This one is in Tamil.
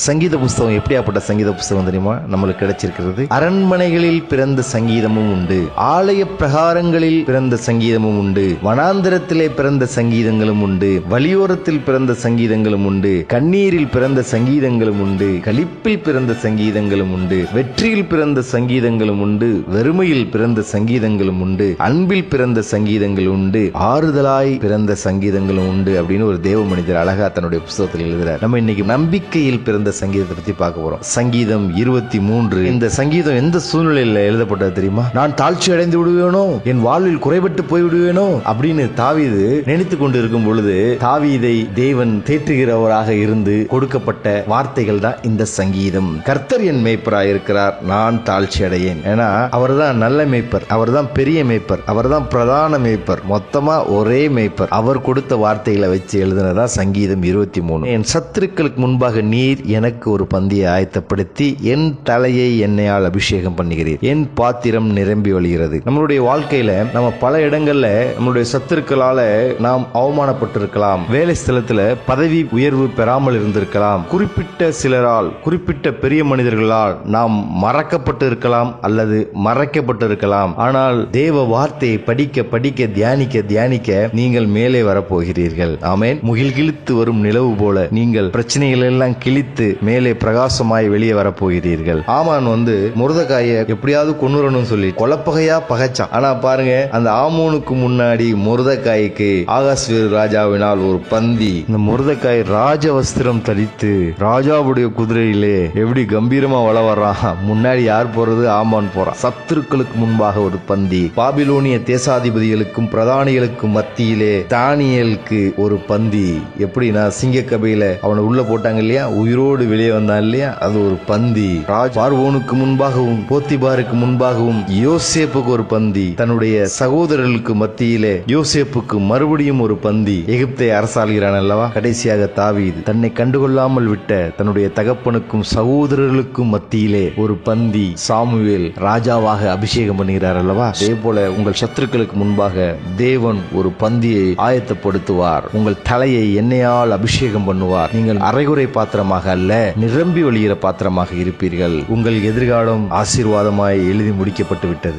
சங்கீத புஸ்தகம் எப்படியாப்பட்ட சங்கீத புஸ்தகம் தெரியுமா? நம்மளுக்கு கிடைச்சிருக்கிறது. அரண்மனைகளில் பிறந்த சங்கீதமும் உண்டு. ஆலய பிரகாரங்களில் பிறந்த சங்கீதமும் உண்டு. வனாந்திரத்திலே பிறந்த சங்கீதங்களும் உண்டு. வலியோரத்தில் பிறந்த சங்கீதங்களும் உண்டு. கண்ணீரில் பிறந்த சங்கீதங்களும் உண்டு. களிப்பில் பிறந்த சங்கீதங்களும் உண்டு. வெற்றியில் பிறந்த சங்கீதங்களும் உண்டு. வெறுமையில் பிறந்த சங்கீதங்களும் உண்டு. அன்பில் பிறந்த சங்கீதங்கள் உண்டு. ஆறுதலாய் பிறந்த சங்கீதங்களும் உண்டு அப்படின்னு ஒரு தேவ மனிதர் அழகா தன்னுடைய புஸ்தகத்தில் எழுதுறார். நம்ம இன்னைக்கு நம்பிக்கையில் பிறந்த சங்கீதத்தை பத்தி பார்க்க போறோம். சங்கீதம் இருபத்தி மூன்று. இந்த சங்கீதம் எந்த சூழ்நிலையில் எழுதப்பட்டது தெரியுமா? நான் தாழ்ச்சி அடைந்து விடுவேனோ? என் வாழ்வில் குறைபட்டு போய் விடுவேனோ? அப்படின்னு தாவீது நினைத்து கொண்டு இருக்கும் பொழுது தாவீதை தேவன் தேற்றுகிறவராக இருந்து கொடுக்கப்பட்ட வார்த்தைகள் தான் இந்த சங்கீதம். கர்த்தர் என் மேய்ப்பராக இருக்கிறார் நான் தாழ்ச்சி அடையேன். ஏன்னா அவர் தான் நல்ல மேய்ப்பர் அவர்தான் பெரிய மேய்ப்பர் அவர்தான் பிரதான மேய்ப்பர் மொத்தமா ஒரே மேய்ப்பர். அவர் கொடுத்த வார்த்தைகளை வச்சு எழுதினதான் சங்கீதம் இருபத்தி மூணு. என் சத்துருக்களுக்கு முன்பாக நீர் எனக்கு ஒரு பந்தியை ஆயத்தப்படுத்தி என் தலையை என்னையால் அபிஷேகம் பண்ணுகிறீர். என் பாத்திரம் நிரம்பி வழிகிறது. நம்மளுடைய வாழ்க்கையில நம்ம பல இடங்கள்ல நம்மளுடைய சத்துருக்களால நாம் அவமானப்பட்டிருக்கலாம். வேலை ஸ்தலத்துல பதவி உயர்வு பெறாமல் இருந்திருக்கலாம். குறிப்பிட்ட சிலரால் குறிப்பிட்ட பெரிய மனிதர்களால் நாம் மறக்கப்பட்டு இருக்கலாம் அல்லது மறைக்கப்பட்டு இருக்கலாம் ஆனால் தேவ வார்த்தையை படிக்க படிக்க தியானிக்க தியானிக்க நீங்கள் மேலே வரப்போகிறீர்கள். ஆமேன். முகில் கிழித்து வரும் நிலவு போல நீங்கள் பிரச்சனைகள் எல்லாம் கிழித்து மேலே பிரகாசமாய் வெளியே வரப்போகிறீர்கள். ஆமான் வந்து முருதக்காய எப்படியாவது கொண்டுறணும் சொல்லி கொலப்பகையா பகைச்சான். ஆனா பாருங்க அந்த ஆமோனுக்கு முன்னாடி முருதக்காய்க்கு ஆகாஷ் ராஜாவினால் ஒரு பந்தி. இந்த முருதக்காய் ராஜ வஸ்திரம் தரித்து ராஜாவுடைய குதிரையிலே எப்படி கம்பீரமா வள வர்றான் முன்னாடி யார் போறது? ஆமான் போறான் சத்துருக்களுக்கு முன்பாக ஒரு பந்தி. பாபிலோனிய தேசாதிபதிகளுக்கும் பிரதானிகளுக்கும் மத்தியிலே தானியலுக்கு ஒரு பந்தி. எப்படின்னா சிங்கக்கபையில அவனை உள்ள போட்டாங்க இல்லையா? உயிரோ உயிரோடு வெளியே வந்தான் இல்லையா? அது ஒரு பந்தி. பார்வோனுக்கு முன்பாகவும் போத்திபாருக்கு முன்பாகவும் யோசேப்புக்கு ஒரு பந்தி. தன்னுடைய சகோதரர்களுக்கு மத்தியிலே யோசேப்புக்கு மறுபடியும் ஒரு பந்தி. எகிப்தை அரசாளுகிறான் அல்லவா? கடைசியாக தாவீது தன்னை கண்டுகொள்ளாமல் விட்ட தன்னுடைய தகப்பனுக்கும் சகோதரர்களுக்கும் மத்தியிலே ஒரு பந்தி. சாமுவேல் ராஜாவாக அபிஷேகம் பண்ணுகிறார் அல்லவா? அதே போல உங்கள் சத்துருக்களுக்கு முன்பாக தேவன் ஒரு பந்தியை ஆயத்தப்படுத்துவார். உங்கள் தலையை எண்ணெயால் அபிஷேகம் பண்ணுவார். நீங்கள் அரைகுறை பாத்திரமாக அல்ல நிரம்பி வழிகிற பாத்திரமாக இருப்பீர்கள். உங்கள் எதிர்காலம் ஆசீர்வாதமாய் எழுதி முடிக்கப்பட்டு விட்டது